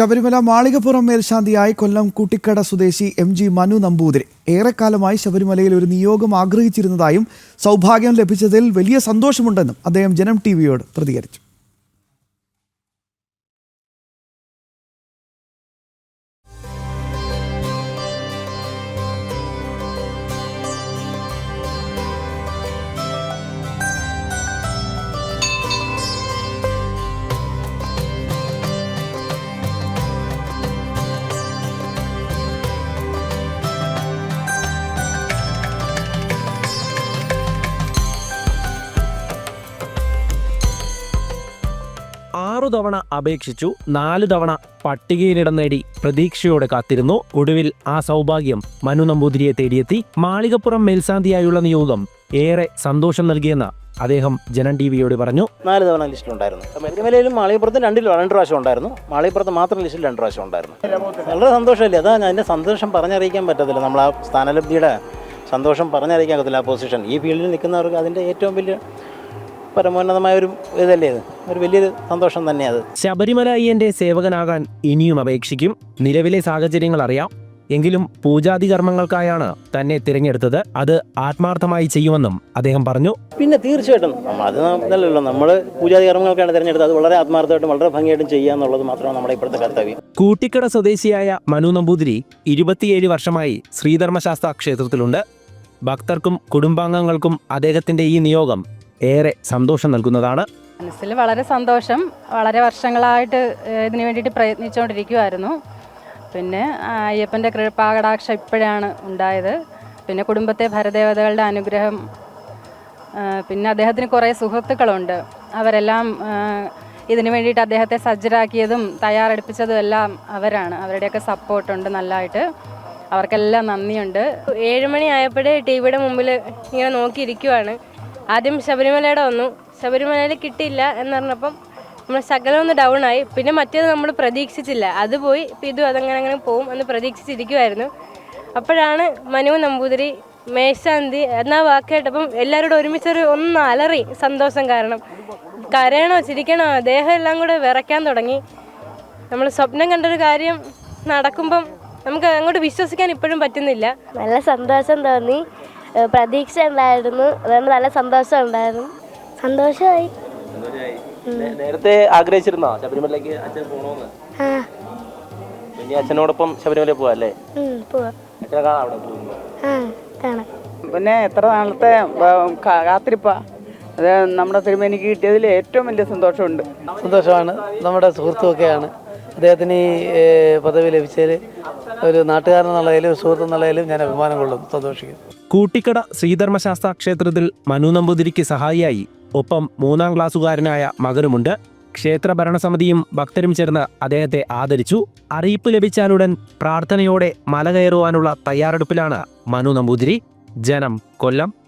ശബരിമല മാളികപ്പുറം മേൽശാന്തിയായി കൊല്ലം കൂട്ടിക്കട സ്വദേശി M G Manu Namboothiri. ഏറെക്കാലമായി ശബരിമലയിൽ ഒരു നിയോഗം ആഗ്രഹിച്ചിരുന്നതായും സൗഭാഗ്യം ലഭിച്ചതിൽ വലിയ സന്തോഷമുണ്ടെന്നും അദ്ദേഹം ജനം ടി വിയോട് പ്രതികരിച്ചു. ആറു തവണ അപേക്ഷിച്ചു നാലു തവണ പട്ടികയിലിടം നേടി പ്രതീക്ഷയോടെ കാത്തിരുന്നു. ഒടുവിൽ ആ സൗഭാഗ്യം മനു നമ്പൂതിരിയെ തേടിയെത്തി. മാളികപ്പുറം മേൽശാന്തിയായുള്ള നിയോഗം ഏറെ സന്തോഷം നൽകിയെന്ന അദ്ദേഹം ജനൻ ടി വിയോട് പറഞ്ഞു. നാല് തവണ ലിസ്റ്റിലുണ്ടായിരുന്നു മെരുമലയിലും മാളികപ്പുറത്ത് രണ്ടിൽ രണ്ട് പ്രാവശ്യം ഉണ്ടായിരുന്നു. മാളികപ്പുറത്ത് മാത്രം ലിസ്റ്റിൽ രണ്ട് പ്രാവശ്യം ഉണ്ടായിരുന്നു. വളരെ സന്തോഷമല്ലേ? അതാ അതിന്റെ സന്തോഷം പറഞ്ഞറിയിക്കാൻ പറ്റത്തില്ല. നമ്മൾ ആ സ്ഥാനലബ്ധിയുടെ സന്തോഷം പറഞ്ഞറിയിക്കാൻ പറ്റത്തില്ല ആ പൊസിഷൻ ഈ ഫീൽഡിൽ നിൽക്കുന്നവർക്ക് അതിന്റെ ഏറ്റവും വലിയ പരമോന്നതമായ ഒരു ഇതല്ലേ ഇത്? ഒരു വലിയൊരു സന്തോഷം തന്നെയാണ് ശബരിമല അയ്യന്റെ സേവകനാകാൻ ഇനിയും അപേക്ഷിക്കും. നിലവിലെ സാഹചര്യങ്ങൾ അറിയാം. എങ്കിലും പൂജാതി കർമ്മങ്ങൾക്കായാണ് തന്നെ തിരഞ്ഞെടുത്തത്. അത് ആത്മാർത്ഥമായി ചെയ്യുമെന്നും അദ്ദേഹം പറഞ്ഞു. പിന്നെ തീർച്ചയായിട്ടും അത് ഇതല്ലല്ലോ. നമ്മൾ പൂജാതി കർമ്മങ്ങൾക്കാണ് തിരഞ്ഞെടുത്തത്. അത് വളരെ ആത്മാർത്ഥമായിട്ടും വളരെ ഭംഗിയായിട്ടും ചെയ്യുക എന്നുള്ളത് മാത്രമാണ് നമ്മുടെ ഇപ്പോഴത്തെ കർത്തവ്യം. കൂട്ടിക്കട സ്വദേശിയായ മനു നമ്പൂതിരി ഇരുപത്തിയേഴ് വർഷമായി ശ്രീധർമ്മശാസ്ത്ര ക്ഷേത്രത്തിലുണ്ട് ഭക്തർക്കും കുടുംബാംഗങ്ങൾക്കും അദ്ദേഹത്തിന്റെ ഈ നിയോഗം ഏറെ സന്തോഷം നൽകുന്നതാണ്. മനസ്സിൽ വളരെ സന്തോഷം. വളരെ വർഷങ്ങളായിട്ട് ഇതിനു വേണ്ടിയിട്ട് പ്രയത്നിച്ചുകൊണ്ടിരിക്കുമായിരുന്നു പിന്നെ അയ്യപ്പന്റെ അയ്യപ്പന്റെ കൃപാകടാക്ഷം ഇപ്പോഴാണ് ഉണ്ടായത്. പിന്നെ കുടുംബത്തെ ഭരദേവതകളുടെ അനുഗ്രഹം പിന്നെ അദ്ദേഹത്തിന് കുറേ സുഹൃത്തുക്കളുണ്ട്. അവരെല്ലാം ഇതിനു വേണ്ടിയിട്ട് അദ്ദേഹത്തെ സജ്ജരാക്കിയതും തയ്യാറെടുപ്പിച്ചതും എല്ലാം അവരാണ്. അവരുടെയൊക്കെ സപ്പോർട്ടുണ്ട് നല്ലതായിട്ട്. അവർക്കെല്ലാം നന്ദിയുണ്ട്. ഏഴുമണി ആയപ്പോഴേ ടി വിയുടെ മുമ്പിൽ ഇങ്ങനെ നോക്കിയിരിക്കുവാണ്. ആദ്യം ശബരിമലയുടെ വന്നു. ശബരിമലയിൽ കിട്ടിയില്ല എന്ന് പറഞ്ഞപ്പം നമ്മൾ ശകലം ഒന്ന് ഡൗൺ ആയി. പിന്നെ മറ്റേത് നമ്മൾ പ്രതീക്ഷിച്ചില്ല. അത് പോയി ഇപ്പം ഇതും അതങ്ങനെ അങ്ങനെ പോവും എന്ന് പ്രതീക്ഷിച്ചിരിക്കുമായിരുന്നു അപ്പോഴാണ് മനു നമ്പൂതിരി മേശാന്തി എന്നാ വാക്ക് കേട്ടപ്പം എല്ലാവരോടും ഒരുമിച്ചൊരു ഒന്ന് അലറി സന്തോഷം കാരണം. കരയണോ ചിരിക്കണോ ദേഹം എല്ലാം കൂടെ വിറയ്ക്കാൻ തുടങ്ങി. നമ്മൾ സ്വപ്നം കണ്ടൊരു കാര്യം നടക്കുമ്പം നമുക്ക് അങ്ങോട്ട് വിശ്വസിക്കാൻ ഇപ്പോഴും പറ്റുന്നില്ല. നല്ല സന്തോഷം തോന്നി. പ്രതീക്ഷ ഉണ്ടായിരുന്നു. അതുകൊണ്ട് നല്ല സന്തോഷം ഉണ്ടായിരുന്നു. സന്തോഷമായി. നേരത്തെ ആഗ്രഹിച്ചിരുന്നോ ശബരിമലയ്ക്ക് അച്ഛൻ പോണോന്ന്? ഇനി അച്ഛനോടൊപ്പം ശബരിമല പോവാ അല്ലേ? പിന്നെ എത്ര നാളത്തെ കാത്തിരിപ്പാ? അത് നമ്മുടെ തിരുമേനിക്ക് കിട്ടിയതിൽ ഏറ്റവും വലിയ സന്തോഷമുണ്ട്. സന്തോഷമാണ്. നമ്മുടെ സുഹൃത്തുമൊക്കെയാണ്. അദ്ദേഹത്തിന് ഈ പദവി ലഭിച്ചതിൽ ഒരു നാട്ടുകാരൻ എന്നുള്ളതിലും സുഹൃത്ത് എന്നുള്ളതിലും ഞാൻ അഭിമാനം കൊള്ളുന്നു സന്തോഷിക്കുന്നു. കൂട്ടിക്കട ശ്രീധർമ്മശാസ്ത്ര ക്ഷേത്രത്തിൽ മനു നമ്പൂതിരിക്ക് സഹായിയായി. ഒപ്പം മൂന്നാം ക്ലാസ്സുകാരനായ മകനുമുണ്ട്. ക്ഷേത്ര ഭരണസമിതിയും ഭക്തരും ചേർന്ന് അദ്ദേഹത്തെ ആദരിച്ചു. അറിയിപ്പ് ലഭിച്ചാലുടൻ പ്രാർത്ഥനയോടെ മല കയറുവാനുള്ള തയ്യാറെടുപ്പിലാണ് മനു നമ്പൂതിരി. ജനം കൊല്ലം.